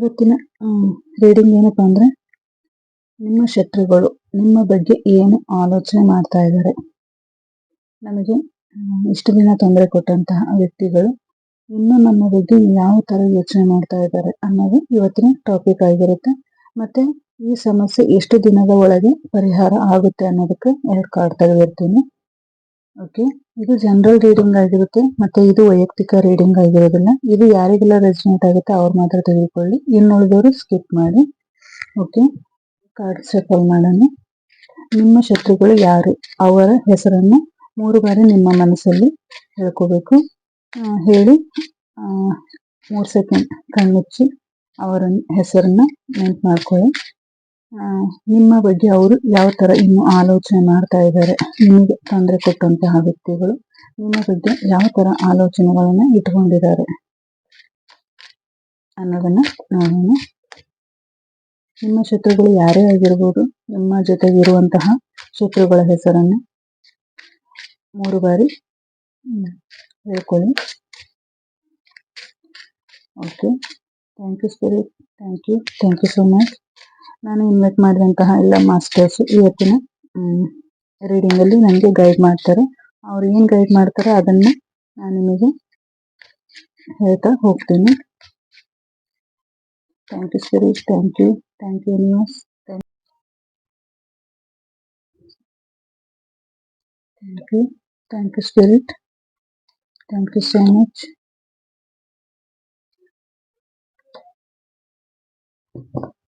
ಇವತ್ತಿನ ರೀಡಿಂಗ್ ಏನಪ್ಪಾ ಅಂದ್ರೆ, ನಿಮ್ಮ ಶತ್ರುಗಳು, ನಿಮ್ಮ ಬಗ್ಗೆ ಏನು ಆಲೋಚನೆ ಮಾಡ್ತಾ ಇದ್ದಾರೆ? ನಮಗೆ ಇಷ್ಟು ದಿನ ತೊಂದರೆ ಕೊಟ್ಟಂತಹ ವ್ಯಕ್ತಿಗಳು ಇನ್ನು ನಮ್ಮ ಬಗ್ಗೆ ಯಾವ ತರ ಯೋಚನೆ ಮಾಡ್ತಾ ಇದ್ದಾರೆ ಅನ್ನೋದು ಇವತ್ತಿನ ಟಾಪಿಕ್ ಆಗಿರುತ್ತೆ. ಮತ್ತೆ ಈ ಸಮಸ್ಯೆ ಎಷ್ಟು ದಿನದ ಒಳಗೆ ಪರಿಹಾರ ಆಗುತ್ತೆ ಅನ್ನೋದಕ್ಕೆ ಎರಡು ಕಾರ್ಡ್ ತೆಗೆದಿರ್ತೀನಿ ಓಕೆ ಇದು ಜನರಲ್ ರೀಡಿಂಗ್ ಆಗಿರುತ್ತೆ ಮತ್ತೆ ಇದು ವೈಯಕ್ತಿಕ ರೀಡಿಂಗ್ ಆಗಿರೋದಿಲ್ಲ ಇದು ಯಾರಿಗೆಲ್ಲ ರೆಸಿಡೆಂಟ್ ಆಗುತ್ತೆ ಅವ್ರು ಮಾತ್ರ ತೆಗೆದುಕೊಳ್ಳಿ ಇನ್ನುಳಿದವರು ಸ್ಕಿಪ್ ಮಾಡಿ. ಓಕೆ ಕಾರ್ಡ್ ಸಫಲ್ ಮಾಡೋಣ. ನಿಮ್ಮ ಶತ್ರುಗಳು ಯಾರು? ಅವರ ಹೆಸರನ್ನು ಮೂರು ಬಾರಿ ನಿಮ್ಮ ಮನಸ್ಸಲ್ಲಿ ಹೇಳ್ಕೋಬೇಕು. ಹೇಳಿ. ಮೂರು ಸೆಕೆಂಡ್ ಕಣ್ಮುಚ್ಚಿ ಅವರ ಹೆಸರನ್ನ ನೆನ್ಪು ಮಾಡ್ಕೊಳ್ಳಿ. ನಿಮ್ಮ ಬಗ್ಗೆ ಅವರು ಯಾವ ತರ ಇನ್ನು ಆಲೋಚನೆ ಮಾಡ್ತಾ ಇದ್ದಾರೆ? ನಿಮಗೆ ತೊಂದರೆ ಕೊಟ್ಟಂತಹ ವ್ಯಕ್ತಿಗಳು ನಿಮ್ಮ ಬಗ್ಗೆ ಯಾವ ತರ ಆಲೋಚನೆಗಳನ್ನು ಇಟ್ಕೊಂಡಿದ್ದಾರೆ? ಅನ್ನೋದನ್ನ ನೋಡೋಣ. ನಿಮ್ಮ ಶತ್ರುಗಳು ಯಾರೇ ಆಗಿರ್ಬೋದು, ನಿಮ್ಮ ಜೊತೆಗಿರುವಂತಹ ಶತ್ರುಗಳ ಹೆಸರನ್ನ ಮೂರು ಬಾರಿ ಹೇಳ್ಕೊಳ್ಳಿ. Okay thank you spirit thank you thank you so much ನಾನು ಇನ್ವೈಟ್ ಮಾಡಿದಂತಹ ಎಲ್ಲ ಮಾಸ್ಟರ್ಸ್ ಇವತ್ತಿನ ರೀಡಿಂಗಲ್ಲಿ ನನಗೆ ಗೈಡ್ ಮಾಡ್ತಾರೆ. ಅವ್ರು ಏನು ಗೈಡ್ ಮಾಡ್ತಾರೆ ಅದನ್ನು ನಾನು ನಿಮಗೆ ಹೇಳ್ತಾ ಹೋಗ್ತೀನಿ. Thank you spirit thank you thank you news thank you thank you spirit thank you so much for your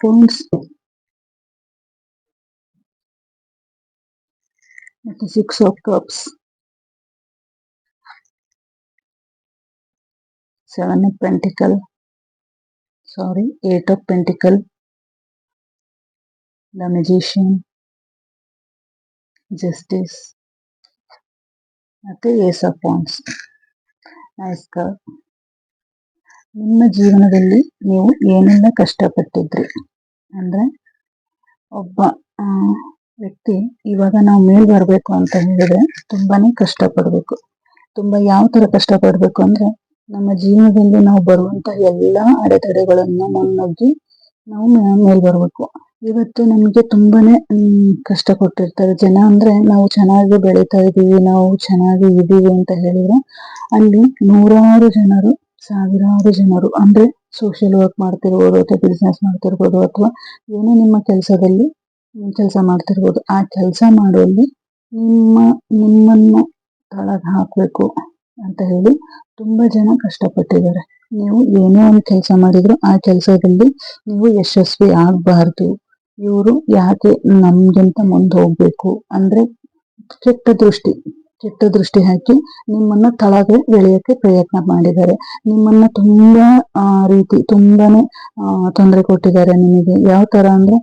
phones. The Six of Cups. Seven of Pentacle. Sorry, Eight of Pentacle. The Magician. Justice. ಮತ್ತು ace of wands nice card ನಿಮ್ಮ ಜೀವನದಲ್ಲಿ ನೀವು ಏನೆಲ್ಲ ಕಷ್ಟಪಟ್ಟಿದ್ರಿ? ಅಂದ್ರೆ ಒಬ್ಬ ವ್ಯಕ್ತಿ ಇವಾಗ ನಾವು ಮೇಲ್ ಬರ್ಬೇಕು ಅಂತ ಹೇಳಿದ್ರೆ ತುಂಬಾನೇ ಕಷ್ಟ ಪಡ್ಬೇಕು ತುಂಬಾ ಯಾವ ತರ ಕಷ್ಟ ಪಡ್ಬೇಕು ಅಂದ್ರೆ ನಮ್ಮ ಜೀವನದಲ್ಲಿ ನಾವು ಬರುವಂತ ಎಲ್ಲಾ ಅಡೆತಡೆಗಳನ್ನು ಮುನ್ನುಗ್ಗಿ ನಾವು ಮೇಲ್ ಬರ್ಬೇಕು. ಇವತ್ತು ನಮಗೆ ತುಂಬಾನೇ ಕಷ್ಟ ಕೊಟ್ಟಿರ್ತಾರೆ. ಜನ ಅಂದ್ರೆ ನಾವು ಚೆನ್ನಾಗಿ ಬೆಳೀತಾ ಇದೀವಿ ನಾವು ಚೆನ್ನಾಗಿ ಇದ್ದೀವಿ ಅಂತ ಹೇಳಿದ್ರೆ ಅಲ್ಲಿ ನೂರಾರು ಜನರು ಸಾವಿರಾರು ಜನರು ಅಂದ್ರೆ ಸೋಷಿಯಲ್ ವರ್ಕ್ ಮಾಡ್ತಿರ್ಬೋದು ಅಥವಾ ಬಿಸ್ನೆಸ್ ಮಾಡ್ತಿರ್ಬೋದು ಅಥವಾ ಏನೋ ನಿಮ್ಮ ಕೆಲಸದಲ್ಲಿ ಕೆಲಸ ಮಾಡ್ತಿರ್ಬೋದು. ಆ ಕೆಲಸ ಮಾಡುವಲ್ಲಿ ನಿಮ್ಮ, ನಿಮ್ಮನ್ನ ತಳಗ್ ಹಾಕಬೇಕು ಅಂತ ಹೇಳಿ ತುಂಬಾ ಜನ ಕಷ್ಟಪಟ್ಟಿದ್ದಾರೆ. ನೀವು ಏನೇ ಒಂದು ಕೆಲಸ ಮಾಡಿದ್ರು ಆ ಕೆಲಸದಲ್ಲಿ ನೀವು ಯಶಸ್ವಿ ಆಗಬಾರ್ದು. ಇವರು ಯಾಕೆ ನಮ್ಗಿಂತ ಮುಂದೆ ಹೋಗ್ಬೇಕು ಅಂದ್ರೆ ಕೆಟ್ಟ ದೃಷ್ಟಿ. ಕೆಟ್ಟ ದೃಷ್ಟಿ ಹಾಕಿ ನಿಮ್ಮನ್ನ ತಳಗೆ ಎಳೆಯಕ್ಕೆ ಪ್ರಯತ್ನ ಮಾಡಿದ್ದಾರೆ. ನಿಮ್ಮನ್ನ ತುಂಬಾ ರೀತಿ ತುಂಬಾನೇ ತೊಂದರೆ ಕೊಟ್ಟಿದ್ದಾರೆ ನಿಮಗೆ. ಯಾವ ತರ ಅಂದ್ರೆ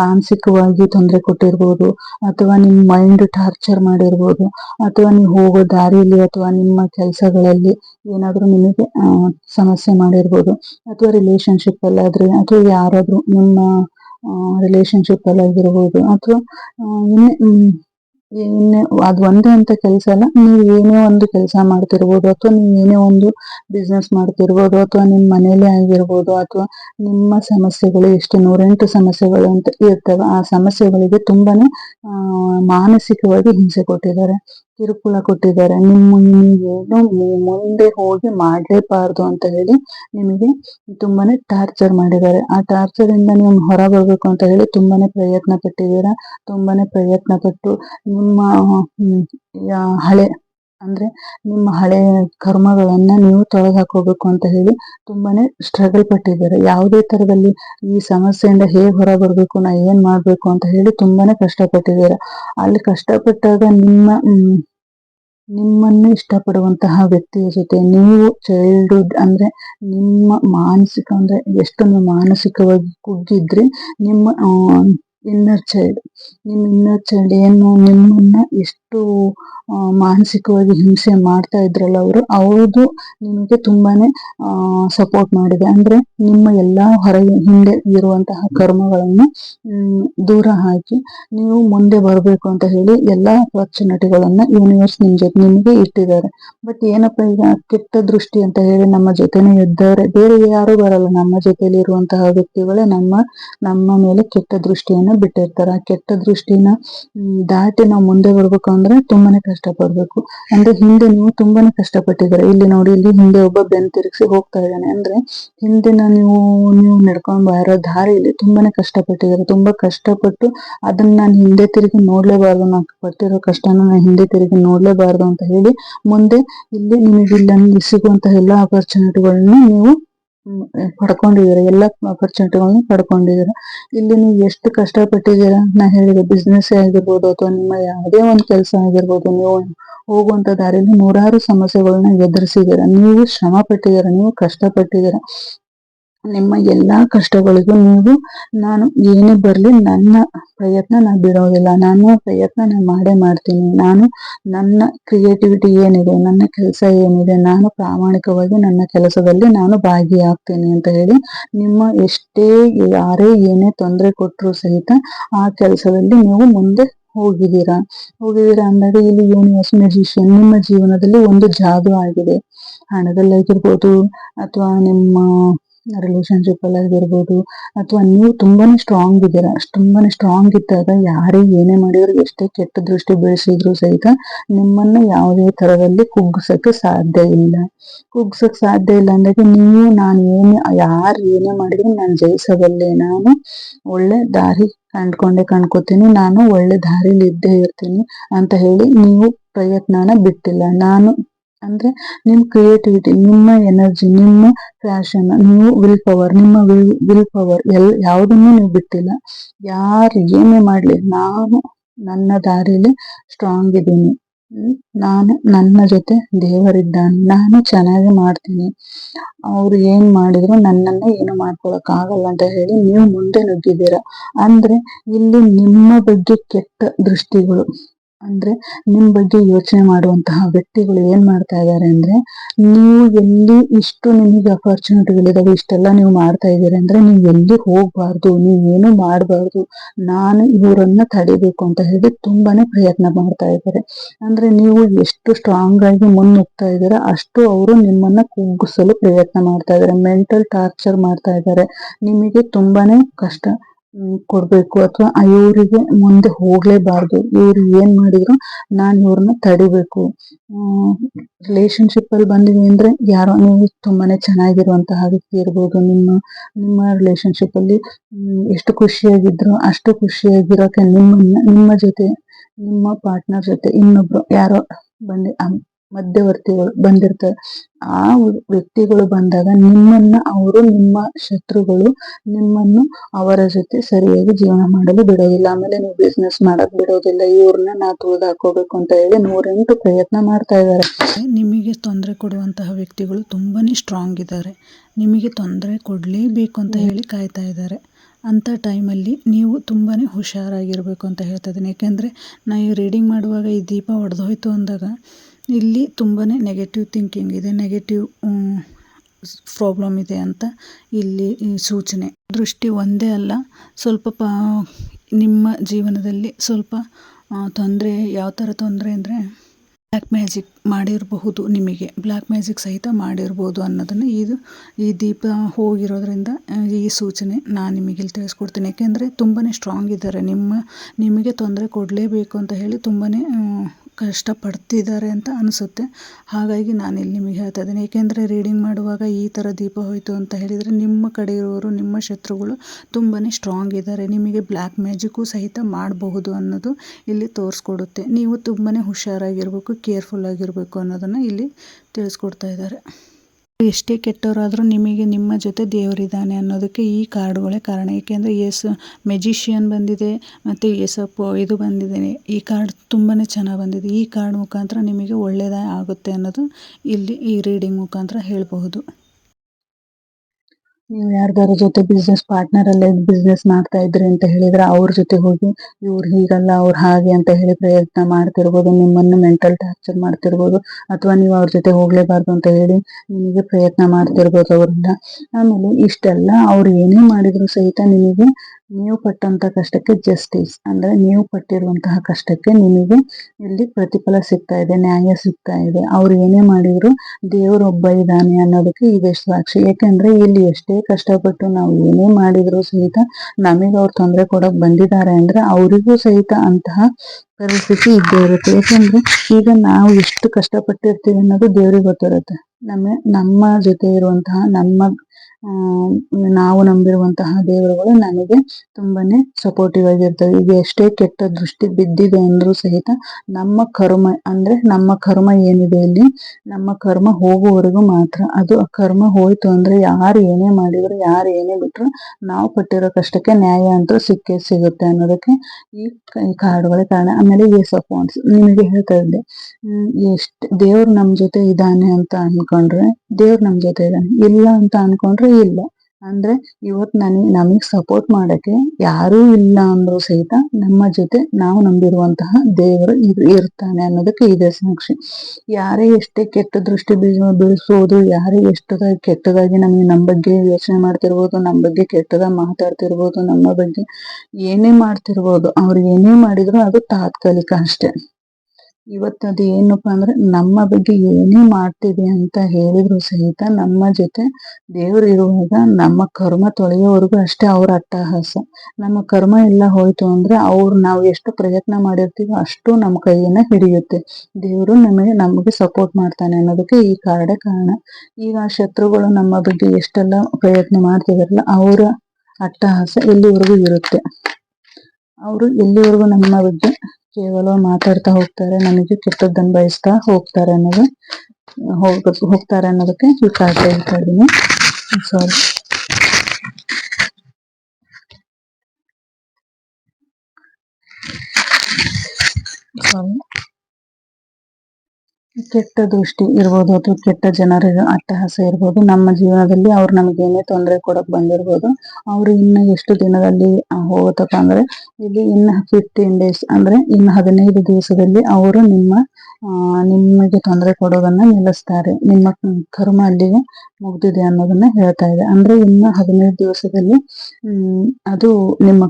ಮಾನಸಿಕವಾಗಿ ತೊಂದರೆ ಕೊಟ್ಟಿರ್ಬೋದು, ಅಥವಾ ನಿಮ್ ಮೈಂಡ್ ಟಾರ್ಚರ್ ಮಾಡಿರ್ಬೋದು, ಅಥವಾ ನೀವು ಹೋಗೋ ದಾರಿಯಲ್ಲಿ, ಅಥವಾ ನಿಮ್ಮ ಕೆಲಸಗಳಲ್ಲಿ ಏನಾದ್ರೂ ನಿಮಗೆ ಸಮಸ್ಯೆ ಮಾಡಿರ್ಬೋದು, ಅಥವಾ ರಿಲೇಶನ್ಶಿಪ್ ಅಲ್ಲಾದ್ರೆ, ಅಥವಾ ಯಾರಾದ್ರೂ ನಿಮ್ಮ ರಿಲೇಶನ್ಶಿಪ್ ಅಲ್ಲಾಗಿರ್ಬೋದು, ಅಥವಾ ಇನ್ನೇ ಅದು ಒಂದೇ ಅಂತ ಕೆಲಸ ಅಲ್ಲ, ನೀವು ಏನೇ ಒಂದು ಕೆಲಸ ಮಾಡ್ತಿರ್ಬೋದು, ಅಥವಾ ನೀವು ಏನೇ ಒಂದು ಬಿಸ್ನೆಸ್ ಮಾಡ್ತಿರ್ಬೋದು, ಅಥವಾ ನಿಮ್ಮ ಮನೇಲೆ ಆಗಿರ್ಬೋದು, ಅಥವಾ ನಿಮ್ಮ ಸಮಸ್ಯೆಗಳು ಎಷ್ಟು ನೂರೆಂಟು ಸಮಸ್ಯೆಗಳು ಅಂತ ಇರ್ತವೆ, ಆ ಸಮಸ್ಯೆಗಳಿಗೆ ತುಂಬಾನೇ ಮಾನಸಿಕವಾಗಿ ಹಿಂಸೆ ಕೊಟ್ಟಿದ್ದಾರೆ. ಕಿರುಕುಳ ಕೊಟ್ಟಿದ್ದಾರೆ. ನಿಮ್ಮ ಏನು ಮುಂದೆ ಹೋಗಿ ಮಾಡಲೇಬಾರ್ದು ಅಂತ ಹೇಳಿ ನಿಮಗೆ ತುಂಬಾನೇ ಟಾರ್ಚರ್ ಮಾಡಿದ್ದಾರೆ. ಆ ಟಾರ್ಚರ್ ಇಂದ ನೀವು ಹೊರ ಬರ್ಬೇಕು ಅಂತ ಹೇಳಿ ತುಂಬಾನೇ ಪ್ರಯತ್ನ ಪಟ್ಟಿದ್ದೀರಾ? ತುಂಬಾನೇ ಪ್ರಯತ್ನ ಪಟ್ಟು ನಿಮ್ಮ ಹಳೆ ಅಂದ್ರೆ ನಿಮ್ಮ ಹಳೆ ಕರ್ಮಗಳನ್ನ ನೀವು ತೊಳೆದು ಹಾಕೋಬೇಕು ಅಂತ ಹೇಳಿ ತುಂಬಾನೇ ಸ್ಟ್ರಗಲ್ ಪಟ್ಟಿದ್ದಾರೆ. ಯಾವುದೇ ತರದಲ್ಲಿ ಈ ಸಮಸ್ಯೆಯಿಂದ ಹೇಗೆ ಹೊರ ಬರ್ಬೇಕು ನಾ ಏನ್ ಮಾಡ್ಬೇಕು ಅಂತ ಹೇಳಿ ತುಂಬಾನೇ ಕಷ್ಟಪಟ್ಟಿದ್ದಾರೆ. ಅಲ್ಲಿ ಕಷ್ಟಪಟ್ಟಾಗ ನಿಮ್ಮ ನಿಮ್ಮನ್ನು ಇಷ್ಟಪಡುವಂತಹ ವ್ಯಕ್ತಿಯ ಜೊತೆ ನೀವು ಚೈಲ್ಡ್ಹುಡ್ ಅಂದ್ರೆ ನಿಮ್ಮ ಮಾನಸಿಕ ಅಂದ್ರೆ ಎಷ್ಟು ಮಾನಸಿಕವಾಗಿ ಕುಗ್ಗಿದ್ರೆ ನಿಮ್ಮ ಇನ್ನರ್ ಚೈಲ್ಡ್ ನಿಮ್ಮ ಇನ್ನರ್ ಚೈಲ್ಡ್ ಏನು ನಿಮ್ಮನ್ನ ಎಷ್ಟು ಮಾನಸಿಕವಾಗಿ ಹಿಂಸೆ ಮಾಡ್ತಾ ಇದ್ರಲ್ಲ ಅವರು, ಅವ್ರದ್ದು ನಿಮಗೆ ತುಂಬಾನೇ ಸಪೋರ್ಟ್ ಮಾಡಿದೆ. ಅಂದ್ರೆ ನಿಮ್ಮ ಎಲ್ಲಾ ಹೊರ ಹಿಂದೆ ಇರುವಂತಹ ಕರ್ಮಗಳನ್ನು ದೂರ ಹಾಕಿ ನೀವು ಮುಂದೆ ಬರಬೇಕು ಅಂತ ಹೇಳಿ ಎಲ್ಲಾ ಆಪರ್ಚುನಿಟಿಗಳನ್ನ ಯೂನಿವರ್ಸ್ ನಿಮ್ ಜೊತೆ ನಿಮಗೆ ಇಟ್ಟಿದ್ದಾರೆ. ಬಟ್ ಏನಪ್ಪಾ ಈಗ ಕೆಟ್ಟ ದೃಷ್ಟಿ ಅಂತ ಹೇಳಿ ನಮ್ಮ ಜೊತೆನೆ ಇದ್ದಾರೆ. ಬೇರೆ ಯಾರು ಬರಲ್ಲ. ನಮ್ಮ ಜೊತೆಯಲ್ಲಿ ಇರುವಂತಹ ವ್ಯಕ್ತಿಗಳೇ ನಮ್ಮ ನಮ್ಮ ಮೇಲೆ ಕೆಟ್ಟ ದೃಷ್ಟಿಯನ್ನ ಬಿಟ್ಟಿರ್ತಾರೆ. ಕೆಟ್ಟ ದೃಷ್ಟಿನ ದಾಟಿ ನಾವು ಮುಂದೆ ಬರ್ಬೇಕು ಅಂದ್ರೆ ತುಂಬಾನೇ ಕಷ್ಟ ಪಡ್ಬೇಕು ಅಂದ್ರೆ ಹಿಂದೆ ನೀವು ತುಂಬಾನೇ ಕಷ್ಟಪಟ್ಟಿದ್ದೀರಾ. ಇಲ್ಲಿ ನೋಡಿ, ಇಲ್ಲಿ ಹಿಂದೆ ಒಬ್ಬ ಬೆನ್ ತಿರುಗಿಸಿ ಹೋಗ್ತಾ ಇದ್ದಾನೆ. ಅಂದ್ರೆ ಹಿಂದಿನ ನೀವು ನೀವು ನಡ್ಕೊಂಡ್ ಬರೋ ದಾರಿಯಲ್ಲಿ ತುಂಬಾನೇ ಕಷ್ಟಪಟ್ಟಿದ್ದೀರಾ. ತುಂಬಾ ಕಷ್ಟಪಟ್ಟು ಅದನ್ನ ನಾನು ಹಿಂದೆ ತಿರುಗಿ ನೋಡ್ಲೇಬಾರ್ದು. ನಾನು ಪಟ್ಟಿರೋ ಕಷ್ಟನ ನಾನು ಹಿಂದೆ ತಿರುಗಿ ನೋಡ್ಲೇಬಾರ್ದು ಅಂತ ಹೇಳಿ ಮುಂದೆ ಇಲ್ಲಿ ನಿಮಗೆ ಇಲ್ಲಿ ಸಿಗುವಂತಹ ಎಲ್ಲಾ ಆಪರ್ಚುನಿಟಿಗಳನ್ನ ನೀವು ಪಡ್ಕೊಂಡಿದ್ದೀರಾ? ಎಲ್ಲ ಆಪರ್ಚುನಿಟಿಗಳನ್ನ ಪಡ್ಕೊಂಡಿದ್ದೀರಾ? ಇಲ್ಲಿ ನೀವು ಎಷ್ಟು ಕಷ್ಟಪಟ್ಟಿದ್ದೀರಾ? ನಾ ಹೇಳಿದೆ ಬಿಸ್ನೆಸ್ ಆಗಿರ್ಬೋದು ಅಥವಾ ನಿಮ್ಮ ಯಾವುದೇ ಒಂದು ಕೆಲಸ ಆಗಿರ್ಬೋದು, ನೀವು ಹೋಗುವಂತ ದಾರಿಯಲ್ಲಿ ನೂರಾರು ಸಮಸ್ಯೆಗಳನ್ನ ಎದುರಿಸಿದ್ದೀರಾ. ನೀವು ಶ್ರಮ ಪಟ್ಟಿದ್ದೀರಾ ನೀವು ಕಷ್ಟಪಟ್ಟಿದ್ದೀರಾ? ನಿಮ್ಮ ಎಲ್ಲಾ ಕಷ್ಟಗಳಿಗೂ ನೀವು, ನಾನು ಏನೇ ಬರ್ಲಿ ನನ್ನ ಪ್ರಯತ್ನ ನಾನು ಬಿಡೋದಿಲ್ಲ. ನಾನು ಪ್ರಯತ್ನ ನಾನು ಮಾಡೇ ಮಾಡ್ತೀನಿ. ನಾನು ನನ್ನ ಕ್ರಿಯೇಟಿವಿಟಿ ಏನಿದೆ, ನನ್ನ ಕೆಲಸ ಏನಿದೆ, ನಾನು ಪ್ರಾಮಾಣಿಕವಾಗಿ ನನ್ನ ಕೆಲಸದಲ್ಲಿ ನಾನು ಭಾಗಿಯಾಗ್ತೀನಿ ಅಂತ ಹೇಳಿ ನಿಮ್ಮ ಎಷ್ಟೇ ಯಾರೇ ಏನೇ ತೊಂದರೆ ಕೊಟ್ಟರು ಸಹಿತ ಆ ಕೆಲಸದಲ್ಲಿ ನೀವು ಮುಂದೆ ಹೋಗಿದ್ದೀರಾ? ಹೋಗಿದ್ದೀರಾ ಅಂದಾಗ ಇಲ್ಲಿ ಯೂನಿವರ್ಸ್ ಮೆಜಿಷಿಯನ್ ನಿಮ್ಮ ಜೀವನದಲ್ಲಿ ಒಂದು ಜಾದು ಆಗಿದೆ. ಹಣದಲ್ಲಾಗಿರ್ಬೋದು ಅಥವಾ ನಿಮ್ಮ ರಿಲೇಶನ್ಶಿಪ್ ಅಲ್ಲಿ ಆಗಿರ್ಬೋದು ಅಥವಾ ನೀವು ತುಂಬಾನೇ ಸ್ಟ್ರಾಂಗ್ ಇದ್ದೀರಾ, ತುಂಬಾನೇ ಸ್ಟ್ರಾಂಗ್ ಇದ್ದಾಗ ಯಾರೇ ಏನೇ ಮಾಡಿದ್ರು ಎಷ್ಟೇ ಕೆಟ್ಟ ದೃಷ್ಟಿ ಬೆಳೆಸಿದ್ರು ಸಹಿತ ನಿಮ್ಮನ್ನ ಯಾವುದೇ ತರದಲ್ಲಿ ಕುಗ್ಗಿಸಕ್ಕೆ ಸಾಧ್ಯ ಇಲ್ಲ. ಕುಗ್ಸಕ್ ಸಾಧ್ಯ ಇಲ್ಲ ಅಂದಾಗ ನೀವು, ನಾನು ಏನೇ, ಯಾರು ಏನೇ ಮಾಡಿದ್ರು ನಾನು ಜಯಿಸಬಲ್ಲೆ, ನಾನು ಒಳ್ಳೆ ದಾರಿ ಕಂಡ್ಕೊಂಡೆ ಕಂಡ್ಕೋತೀನಿ, ನಾನು ಒಳ್ಳೆ ದಾರಿಲಿ ಇದ್ದೇ ಇರ್ತೀನಿ ಅಂತ ಹೇಳಿ ನೀವು ಪ್ರಯತ್ನನ ಬಿಟ್ಟಿಲ್ಲ. ನಾನು ಅಂದ್ರೆ ನಿಮ್ ಕ್ರಿಯೇಟಿವಿಟಿ ನಿಮ್ಮ ಎನರ್ಜಿ ನಿಮ್ಮ ಫ್ಯಾಷನ್ ನೀವು ವಿಲ್ ಪವರ್ ನಿಮ್ಮ ವಿಲ್ ವಿಲ್ ಪವರ್ ಎಲ್, ಯಾವುದನ್ನು ನೀವು ಬಿಟ್ಟಿಲ್ಲ. ಯಾರು ಏನೇ ಮಾಡ್ಲಿ, ನಾನು ನನ್ನ ದಾರಿಲಿ ಸ್ಟ್ರಾಂಗ್ ಇದ್ದೀನಿ. ನಾನು ನನ್ನ ಜೊತೆ ದೇವರಿದ್ದಾನೆ, ನಾನು ಚೆನ್ನಾಗಿ ಮಾಡ್ತೀನಿ. ಅವ್ರು ಏನ್ ಮಾಡಿದ್ರು ನನ್ನನ್ನ ಏನು ಮಾಡ್ಕೊಳಕ್ ಆಗಲ್ಲ ಅಂತ ಹೇಳಿ ನೀವು ಮುಂದೆ ನುಗ್ಗಿದ್ದೀರಾ. ಅಂದ್ರೆ ಇಲ್ಲಿ ನಿಮ್ಮ ಬಗ್ಗೆ ಕೆಟ್ಟ ದೃಷ್ಟಿಗಳು ಅಂದ್ರೆ ನಿಮ್ ಬಗ್ಗೆ ಯೋಚನೆ ಮಾಡುವಂತಹ ವ್ಯಕ್ತಿಗಳು ಏನ್ ಮಾಡ್ತಾ ಇದ್ದಾರೆ ಅಂದ್ರೆ, ನೀವು ಎಲ್ಲಿ ಇಷ್ಟು ನಿಮಗೆ ಅಪರ್ಚುನಿಟಿಗಳಿದಾವೆ ಇಷ್ಟೆಲ್ಲ ನೀವು ಮಾಡ್ತಾ ಇದ್ದೀರಿ ಅಂದ್ರೆ ನೀವು ಎಲ್ಲಿ ಹೋಗ್ಬಾರ್ದು, ನೀವು ಏನು ಮಾಡಬಾರ್ದು, ನಾನು ಇವರನ್ನ ತಡಿಬೇಕು ಅಂತ ಹೇಳಿ ತುಂಬಾನೇ ಪ್ರಯತ್ನ ಮಾಡ್ತಾ ಇದ್ದಾರೆ. ಅಂದ್ರೆ ನೀವು ಎಷ್ಟು ಸ್ಟ್ರಾಂಗ್ ಆಗಿ ಮುನ್ನುಗ್ತಾ ಇದ್ದೀರಾ ಅಷ್ಟು ಅವರು ನಿಮ್ಮನ್ನ ಕುಗ್ಗಿಸಲು ಪ್ರಯತ್ನ ಮಾಡ್ತಾ ಇದ್ದಾರೆ ಮೆಂಟಲ್ ಟಾರ್ಚರ್ ಮಾಡ್ತಾ ಇದ್ದಾರೆ. ನಿಮಗೆ ತುಂಬಾನೇ ಕಷ್ಟ. ಕೊಡ್ಬೇಕು ಅಥವಾ ಇವರಿಗೆ ಮುಂದೆ ಹೋಗ್ಲೇಬಾರ್ದು. ಇವ್ರು ಏನ್ ಮಾಡಿದ್ರು ನಾನ್ ಇವ್ರನ್ನ ತಡಿಬೇಕು. ರಿಲೇಶನ್ಶಿಪ್ ಅಲ್ಲಿ ಬಂದಿವಿ ಅಂದ್ರೆ ಯಾರೋ, ನೀವು ತುಂಬಾನೇ ಚೆನ್ನಾಗಿರುವಂತಹ ವ್ಯಕ್ತಿ ಇರ್ಬೋದು. ನಿಮ್ಮ ನಿಮ್ಮ ರಿಲೇಶನ್ಶಿಪ್ ಅಲ್ಲಿ ಎಷ್ಟು ಖುಷಿಯಾಗಿದ್ರು ಅಷ್ಟು ಖುಷಿಯಾಗಿರೋಕೆ ನಿಮ್ಮನ್ನ ನಿಮ್ಮ ಜೊತೆ, ನಿಮ್ಮ ಪಾರ್ಟ್ನರ್ ಜೊತೆ ಇನ್ನೊಬ್ರು ಯಾರೋ ಬಂದಿ ಮಧ್ಯವರ್ತಿಗಳು ಬಂದಿರ್ತಾರೆ ಆ ವ್ಯಕ್ತಿಗಳು ಬಂದಾಗ ನಿಮ್ಮನ್ನ ಅವರು ನಿಮ್ಮ ಶತ್ರುಗಳು ನಿಮ್ಮನ್ನು ಅವರ ಜೊತೆ ಸರಿಯಾಗಿ ಜೀವನ ಮಾಡಲು ಬಿಡೋದಿಲ್ಲ. ಆಮೇಲೆ ನೀವು ಬಿಸ್ನೆಸ್ ಮಾಡಕ್ ಬಿಡೋದಿಲ್ಲ. ಇವ್ರನ್ನ ನಾ ತುಳಿದು ಹಾಕೋಬೇಕು ಅಂತ ಹೇಳಿ ನೂರೆಂಟು ಪ್ರಯತ್ನ ಮಾಡ್ತಾ ಇದ್ದಾರೆ. ನಿಮಗೆ ತೊಂದರೆ ಕೊಡುವಂತಹ ವ್ಯಕ್ತಿಗಳು ತುಂಬಾನೇ ಸ್ಟ್ರಾಂಗ್ ಇದ್ದಾರೆ. ನಿಮಗೆ ತೊಂದರೆ ಕೊಡಲೇಬೇಕು ಅಂತ ಹೇಳಿ ಕಾಯ್ತಾ ಇದ್ದಾರೆ. ಅಂಥ ಟೈಮಲ್ಲಿ ನೀವು ತುಂಬಾ ಹುಷಾರಾಗಿರಬೇಕು ಅಂತ ಹೇಳ್ತಾ ಇದ್ದೀನಿ. ಯಾಕೆಂದರೆ ನಾ ಈ ರೀಡಿಂಗ್ ಮಾಡುವಾಗ ಈ ದೀಪ ಒಡೆದೋಯ್ತು ಅಂದಾಗ ಇಲ್ಲಿ ತುಂಬಾ ನೆಗೆಟಿವ್ ಥಿಂಕಿಂಗ್ ಇದೆ ನೆಗೆಟಿವ್ ಪ್ರಾಬ್ಲಮ್ ಇದೆ ಅಂತ ಇಲ್ಲಿ ಸೂಚನೆ. ದೃಷ್ಟಿ ಒಂದೇ ಅಲ್ಲ, ಸ್ವಲ್ಪ ನಿಮ್ಮ ಜೀವನದಲ್ಲಿ ಸ್ವಲ್ಪ ತೊಂದರೆ, ಯಾವ ಥರ ತೊಂದರೆ ಅಂದರೆ ಬ್ಲ್ಯಾಕ್ ಮ್ಯಾಜಿಕ್ ಮಾಡಿರಬಹುದು ನಿಮಗೆ. ಬ್ಲ್ಯಾಕ್ ಮ್ಯಾಜಿಕ್ ಸಹಿತ ಮಾಡಿರ್ಬೋದು ಅನ್ನೋದನ್ನು ಇದು ಈ ದೀಪ ಹೋಗಿರೋದ್ರಿಂದ ಈ ಸೂಚನೆ ನಾನು ನಿಮಗೆ ಇಲ್ಲಿ ತಿಳಿಸ್ಕೊಡ್ತೀನಿ. ಯಾಕೆಂದರೆ ತುಂಬಾ ಸ್ಟ್ರಾಂಗ್ ಇದ್ದಾರೆ. ನಿಮ್ಮ, ನಿಮಗೆ ತೊಂದರೆ ಕೊಡಲೇಬೇಕು ಅಂತ ಹೇಳಿ ತುಂಬಾ ಕಷ್ಟಪಡ್ತಿದ್ದಾರೆ ಅಂತ ಅನಿಸುತ್ತೆ. ಹಾಗಾಗಿ ನಾನು ಇಲ್ಲಿ ನಿಮಗೆ ಹೇಳ್ತಾ ಇದ್ದೀನಿ. ಏಕೆಂದರೆ ರೀಡಿಂಗ್ ಮಾಡುವಾಗ ಈ ಥರ ದೀಪ ಹೋಯಿತು ಅಂತ ಹೇಳಿದರೆ ನಿಮ್ಮ ಕಡೆ ಇರೋರು, ನಿಮ್ಮ ಶತ್ರುಗಳು ತುಂಬಾ ಸ್ಟ್ರಾಂಗ್ ಇದ್ದಾರೆ. ನಿಮಗೆ ಬ್ಲ್ಯಾಕ್ ಮ್ಯಾಜಿಕ್ಕು ಸಹಿತ ಮಾಡಬಹುದು ಅನ್ನೋದು ಇಲ್ಲಿ ತೋರಿಸ್ಕೊಡುತ್ತೆ. ನೀವು ತುಂಬಾ ಹುಷಾರಾಗಿರಬೇಕು ಕೇರ್ಫುಲ್ ಆಗಿರಬೇಕು ಅನ್ನೋದನ್ನು ಇಲ್ಲಿ ತಿಳಿಸ್ಕೊಡ್ತಾ ಇದ್ದಾರೆ. ಎಷ್ಟೇ ಕೆಟ್ಟವರಾದರೂ ನಿಮಗೆ ನಿಮ್ಮ ಜೊತೆ ದೇವರಿದ್ದಾನೆ ಅನ್ನೋದಕ್ಕೆ ಈ ಕಾರ್ಡ್ಗಳೇ ಕಾರಣ. ಏಕೆಂದರೆ ಎಸ್ ಮೆಜಿಷಿಯನ್ ಬಂದಿದೆ, ಮತ್ತು ಯೇಸಪ್ಪು ಇದು ಬಂದಿದೆ. ಈ ಕಾರ್ಡ್ ತುಂಬಾ ಚೆನ್ನಾಗಿ ಬಂದಿದೆ. ಈ ಕಾರ್ಡ್ ಮುಖಾಂತರ ನಿಮಗೆ ಒಳ್ಳೆಯದೇ ಆಗುತ್ತೆ ಅನ್ನೋದು ಇಲ್ಲಿ ಈ ರೀಡಿಂಗ್ ಮುಖಾಂತರ ಹೇಳಬಹುದು. ನೀವು ಯಾರ್ದಾರ ಜೊತೆ ಬಿಸ್ನೆಸ್ ಪಾರ್ಟ್ನರ್ ಅಲ್ಲೇ ಬಿಸ್ನೆಸ್ ಮಾಡ್ತಾ ಇದ್ರಿ ಅಂತ ಹೇಳಿದ್ರೆ ಅವ್ರ ಜೊತೆ ಹೋಗಿ ಇವ್ರು ಹೀಗಲ್ಲ, ಅವ್ರು ಹಾಗೆ ಅಂತ ಹೇಳಿ ಪ್ರಯತ್ನ ಮಾಡ್ತಿರ್ಬೋದು, ನಿಮ್ಮನ್ನು ಮೆಂಟಲ್ ಟಾರ್ಚರ್ ಮಾಡ್ತಿರ್ಬೋದು ಅಥವಾ ನೀವು ಅವ್ರ ಜೊತೆ ಹೋಗ್ಲೇಬಾರ್ದು ಅಂತ ಹೇಳಿ ನಿಮಗೆ ಪ್ರಯತ್ನ ಮಾಡ್ತಿರ್ಬೋದು ಅವರಿಂದ. ಆಮೇಲೆ ಇಷ್ಟೆಲ್ಲ ಅವ್ರು ಏನೇ ಮಾಡಿದ್ರು ಸಹಿತ ನಿಮಗೆ ನೀವು ಪಟ್ಟಂತ ಕಷ್ಟಕ್ಕೆ ಜಸ್ಟಿಸ್ ಅಂದ್ರೆ ನೀವು ಪಟ್ಟಿರುವಂತಹ ಕಷ್ಟಕ್ಕೆ ನಿಮಗೆ ಇಲ್ಲಿ ಪ್ರತಿಫಲ ಸಿಗ್ತಾ ಇದೆ, ನ್ಯಾಯ ಸಿಗ್ತಾ ಇದೆ. ಅವ್ರು ಏನೇ ಮಾಡಿದ್ರು ದೇವರೊಬ್ಬ ಇದ್ದಾನೆ ಅನ್ನೋದಕ್ಕೆ ಇದೆ ಸಾಕ್ಷಿ. ಯಾಕೆಂದ್ರೆ ಇಲ್ಲಿ ಎಷ್ಟೇ ಕಷ್ಟಪಟ್ಟು ನಾವು ಏನೇ ಮಾಡಿದ್ರು ಸಹಿತ ನಮಗೆ ಅವ್ರು ತೊಂದರೆ ಕೊಡಕ್ ಬಂದಿದ್ದಾರೆ ಅಂದ್ರೆ ಅವರಿಗೂ ಸಹಿತ ಅಂತಹ ಪರಿಸ್ಥಿತಿ ಇದ್ದೇ ಇರುತ್ತೆ. ಯಾಕಂದ್ರೆ ಈಗ ನಾವು ಎಷ್ಟು ಕಷ್ಟಪಟ್ಟಿರ್ತೀವಿ ಅನ್ನೋದು ದೇವ್ರಿಗೆ ಗೊತ್ತಿರುತ್ತೆ. ನಮ್ಮ ನಮ್ಮ ಜೊತೆ ಇರುವಂತಹ ನಮ್ಮ ನಾವು ನಂಬಿರುವಂತಹ ದೇವರುಗಳು ನಮಗೆ ತುಂಬಾನೇ ಸಪೋರ್ಟಿವ್ ಆಗಿರ್ತವೆ. ಈಗ ಎಷ್ಟೇ ಕೆಟ್ಟ ದೃಷ್ಟಿ ಬಿದ್ದಿದೆ ಅಂದ್ರೂ ಸಹಿತ ನಮ್ಮ ಕರ್ಮ ಅಂದ್ರೆ ನಮ್ಮ ಕರ್ಮ ಏನಿದೆ ಇಲ್ಲಿ ನಮ್ಮ ಕರ್ಮ ಹೋಗುವವರೆಗೂ ಮಾತ್ರ. ಅದು ಕರ್ಮ ಹೋಯ್ತು ಅಂದ್ರೆ ಯಾರು ಏನೇ ಮಾಡಿದ್ರು, ಯಾರು ಏನೇ ಬಿಟ್ರು ನಾವು ಪಟ್ಟಿರೋ ಕಷ್ಟಕ್ಕೆ ನ್ಯಾಯ ಅಂತೂ ಸಿಕ್ಕೇ ಸಿಗುತ್ತೆ ಅನ್ನೋದಕ್ಕೆ ಈ ಕಾರ್ಡ್ಗಳೇ ಕಾರಣ. ಆಮೇಲೆ ಎಸ್ ಆಫ್ ನಿಮಗೆ ಹೇಳ್ತಾ ಇದ್ದೆ ಎಷ್ಟು ದೇವ್ರು ನಮ್ ಜೊತೆ ಇದ್ದಾನೆ ಅಂತ ಅನ್ಕೊಂಡ್ರೆ, ದೇವ್ರು ನಮ್ ಜೊತೆ ಇದ್ದಾನೆ. ಇಲ್ಲ ಅಂತ ಅನ್ಕೊಂಡ್ರೆ ಇಲ್ಲ. ಅಂದ್ರೆ ಇವತ್ ನನಗೆ ನಮಗ್ ಸಪೋರ್ಟ್ ಮಾಡಕ್ಕೆ ಯಾರೂ ಇಲ್ಲ ಅಂದ್ರೂ ಸಹಿತ ನಮ್ಮ ಜೊತೆ ನಾವು ನಂಬಿರುವಂತಹ ದೇವರು ಇರ್- ಇರ್ತಾನೆ ಅನ್ನೋದಕ್ಕೆ ಇದೆ ಸಾಕ್ಷಿ. ಯಾರೇ ಎಷ್ಟೇ ಕೆಟ್ಟ ದೃಷ್ಟಿ ಬೀಜ ಬೀಳ್ಸೋದು ಯಾರೇ ಎಷ್ಟದಾಗಿ ಕೆಟ್ಟದಾಗಿ ನಮಗೆ ನಮ್ಮ ಬಗ್ಗೆ ಯೋಚನೆ ಮಾಡ್ತಿರ್ಬೋದು ನಮ್ಮ ಬಗ್ಗೆ ಕೆಟ್ಟದಾಗಿ ಮಾತಾಡ್ತಿರ್ಬೋದು, ನಮ್ಮ ಬಗ್ಗೆ ಏನೇ ಮಾಡ್ತಿರ್ಬೋದು, ಅವ್ರು ಏನೇ ಮಾಡಿದ್ರು ಅದು ತಾತ್ಕಾಲಿಕ ಅಷ್ಟೇ. ಇವತ್ತು ಅದು ಏನಪ್ಪಾ ಅಂದ್ರೆ ನಮ್ಮ ಬಗ್ಗೆ ಏನೇ ಮಾಡ್ತೀವಿ ಅಂತ ಹೇಳಿದ್ರು ಸಹಿತ ನಮ್ಮ ಜೊತೆ ದೇವ್ರು ಇರುವಾಗ ನಮ್ಮ ಕರ್ಮ ತೊಳೆಯೋವರೆಗೂ ಅಷ್ಟೇ ಅವ್ರ ಅಟ್ಟಹಾಸ. ನಮ್ಮ ಕರ್ಮ ಎಲ್ಲ ಹೋಯ್ತು ಅಂದ್ರೆ ಅವ್ರು ನಾವು ಎಷ್ಟು ಪ್ರಯತ್ನ ಮಾಡಿರ್ತೀವೋ ಅಷ್ಟು ನಮ್ಮ ಕೈಯನ್ನ ಹಿಡಿಯುತ್ತೆ. ದೇವರು ನಮಗೆ ನಮಗೆ ಸಪೋರ್ಟ್ ಮಾಡ್ತಾನೆ ಅನ್ನೋದಕ್ಕೆ ಈ ಕಾರಣ ಕಾರಣ. ಈಗ ಶತ್ರುಗಳು ನಮ್ಮ ಬಗ್ಗೆ ಎಷ್ಟೆಲ್ಲ ಪ್ರಯತ್ನ ಮಾಡ್ತಿದಾರಲ್ಲ ಅವರ ಅಟ್ಟಹಾಸ ಎಲ್ಲಿವರೆಗೂ ಇರುತ್ತೆ. ಅವರು ಎಲ್ಲಿವರೆಗೂ ನಮ್ಮ ಬಗ್ಗೆ ಕೇವಲ ಮಾತಾಡ್ತಾ ಹೋಗ್ತಾರೆ, ನಮಗೆ ಕೆಟ್ಟದ್ದನ್ನು ಬಯಸ್ತಾ ಹೋಗ್ತಾರೆ ಅನ್ನೋದು, ಹೋಗ, ಹೋಗ್ತಾರೆ ಅನ್ನೋದಕ್ಕೆ ಈ ಕಾರ್ಡ್ ಹೇಳ್ತಾ ಇದ್ದೀನಿ. ಸಾರಿ ಸಾರಿ ಕೆಟ್ಟ ದೃಷ್ಟಿ ಇರ್ಬೋದು ಅಥವಾ ಕೆಟ್ಟ ಜನರ ಅಟ್ಟಹಾಸ ಇರ್ಬೋದು, ನಮ್ಮ ಜೀವನದಲ್ಲಿ ಅವ್ರು ನಮಗೇನೇ ತೊಂದರೆ ಕೊಡಕ್ ಬಂದಿರ್ಬೋದು, ಅವ್ರು ಇನ್ನ ಎಷ್ಟು ದಿನದಲ್ಲಿ ಹೋಗತಪ್ಪ ಅಂದ್ರೆ, ಇಲ್ಲಿ ಇನ್ನ ಫಿಫ್ಟೀನ್ ಡೇಸ್ ಅಂದ್ರೆ ಇನ್ನು ಹದಿನೈದು ದಿವಸದಲ್ಲಿ ಅವರು ನಿಮ್ಮ ನಿಮಗೆ ತೊಂದರೆ ಕೊಡೋದನ್ನ ನಿಲ್ಲಿಸ್ತಾರೆ. ನಿಮ್ಮ ಕರ್ಮ ಅಲ್ಲಿಗೆ ಮುಗ್ದಿದೆ ಅನ್ನೋದನ್ನ ಹೇಳ್ತಾ ಇದೆ. ಅಂದ್ರೆ ಇನ್ನು ಹದಿನೈದು ದಿವಸದಲ್ಲಿ ಅದು ನಿಮ್ಮ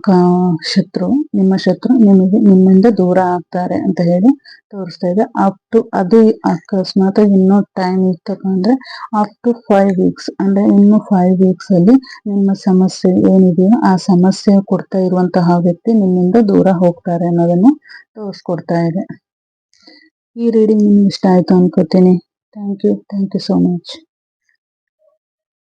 ಶತ್ರು ನಿಮ್ಮ ಶತ್ರು ನಿಮಗೆ ನಿಮ್ಮಿಂದ ದೂರ ಆಗ್ತಾರೆ ಅಂತ ಹೇಳಿ ತೋರಿಸ್ತಾ ಇದೆ. ಅಪ್ ಟು ಅದು ಅಕಸ್ಮಾತ್ ಇನ್ನೂ ಟೈಮ್ ಇತ್ತಪ್ಪ ಅಂದ್ರೆ ಅಪ್ ಟು ಫೈವ್ ವೀಕ್ಸ್ ಅಂದ್ರೆ ಇನ್ನು ಫೈವ್ ವೀಕ್ಸ್ ಅಲ್ಲಿ ನಿಮ್ಮ ಸಮಸ್ಯೆ ಏನಿದೆಯೋ ಆ ಸಮಸ್ಯೆ ಕೊಡ್ತಾ ಇರುವಂತಹ ವ್ಯಕ್ತಿ ನಿಮ್ಮಿಂದ ದೂರ ಹೋಗ್ತಾರೆ ಅನ್ನೋದನ್ನ ತೋರಿಸ್ಕೊಡ್ತಾ ಇದೆ. ಈ ರೀಡಿಂಗ್ ನಿಮ್ಗೆ ಇಷ್ಟ ಆಯ್ತು ಅನ್ಕೋತೀನಿ. Thank you thank you so much